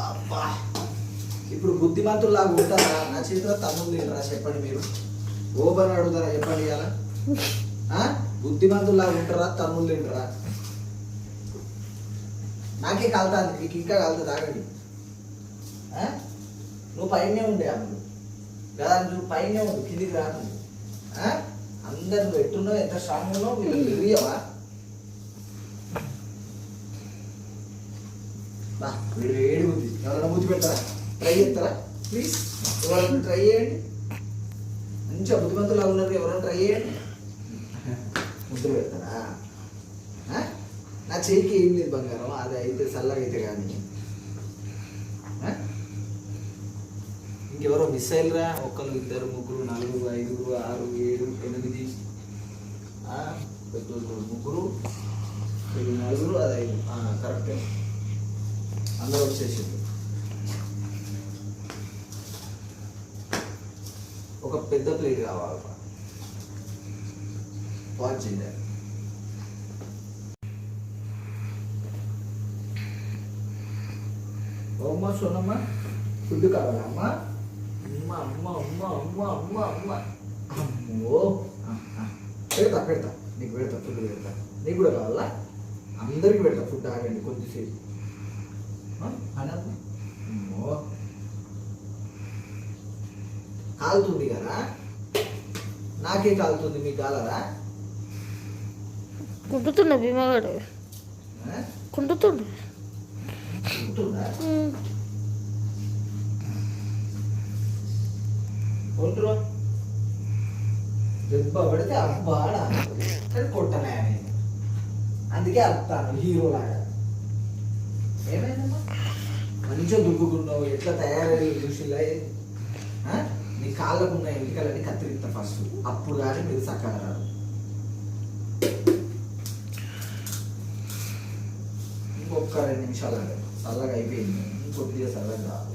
అబ్బా. ఇప్పుడు బుద్ధిమంతుల్లాగా ఉంటారా? నా చేతిలో తమ్ముడు తినరా చెప్పండి మీరు. ఓబర్ అడుగుతారా చెప్పండి ఇలా బుద్ధిమంతుల్లాగా ఉంటారా తమ్ముడు తింటారా నాకే కాలుతుంది నీకు ఇంకా కాలుతుంది ఆగండి ఆ? నువ్వు పైనే ఉండే అమ్ముడు కదా నువ్వు పైనే ఉండు కిందికి రాను అందరు ఎట్టున్నావు ఎంత స్ట్రాంగ్ ఉన్నావు తెలియవా బా వీడు వేడి ఉంది. ఎవరైనా ముద్దు పెడతారా ట్రై చేస్తారా? ప్లీజ్ ఎవరైనా ట్రై చేయండి. మంచిగా బుద్ధిమంతులు ఉన్నారు ఎవరైనా ట్రై చేయండి. ముద్దు పెడతారా? నా చేయికి ఏం లేదు బంగారం అది అయితే చల్లగా అయితే కానీ ఇంకెవరో మిస్ అయ్యారా ఒకళ్ళు ఇద్దరు ముగ్గురు నాలుగు ఐదుగురు ఆరు ఏడు ఎనిమిది పెద్ద ముగ్గురు నలుగురు అది ఐదు. కరెక్టే అందరూ వచ్చేసింది. ఒక పెద్ద ప్లేట్ కావాలి. వాచ్ చేయాలి అమ్మ సోనమ్మ ఫుడ్ కావాలా అమ్మ? అమ్మ అమ్మ అమ్మ అమ్మ అమ్మ అమ్మ. అమ్మో. పెడతా పెడతా. నీకు పెడతా ఫుడ్ పెడతా. నీకు కూడా కావాలా? అందరికీ పెడతా ఫుడ్ ఆగండి కొద్దిసేపు Oh. కాలుతుంది కదా నాకే కాలుతుంది మీకు కాలరా? కుంటుతున్నా భీమగాడు కుంటుతుండు ఒంటరు దెబ్బ పడితే అబ్బాడ కొట్టనే అందుకే అత్తాను హీరోలాగా. మంచిగా దుబ్బుకున్నావు ఎట్లా తయారయ్యి చూసిలా నీ కాళ్ళకు ఉన్న ఎన్నికలని కత్తిరిస్తా ఫస్ట్ అప్పుడు కానీ మీరు సక్కగా రాదు ఇంకొక రెండు నిమిషాలు ఆగండి. చల్లగా అయిపోయింది. ఇంకొద్దిగా చల్లగా రాదు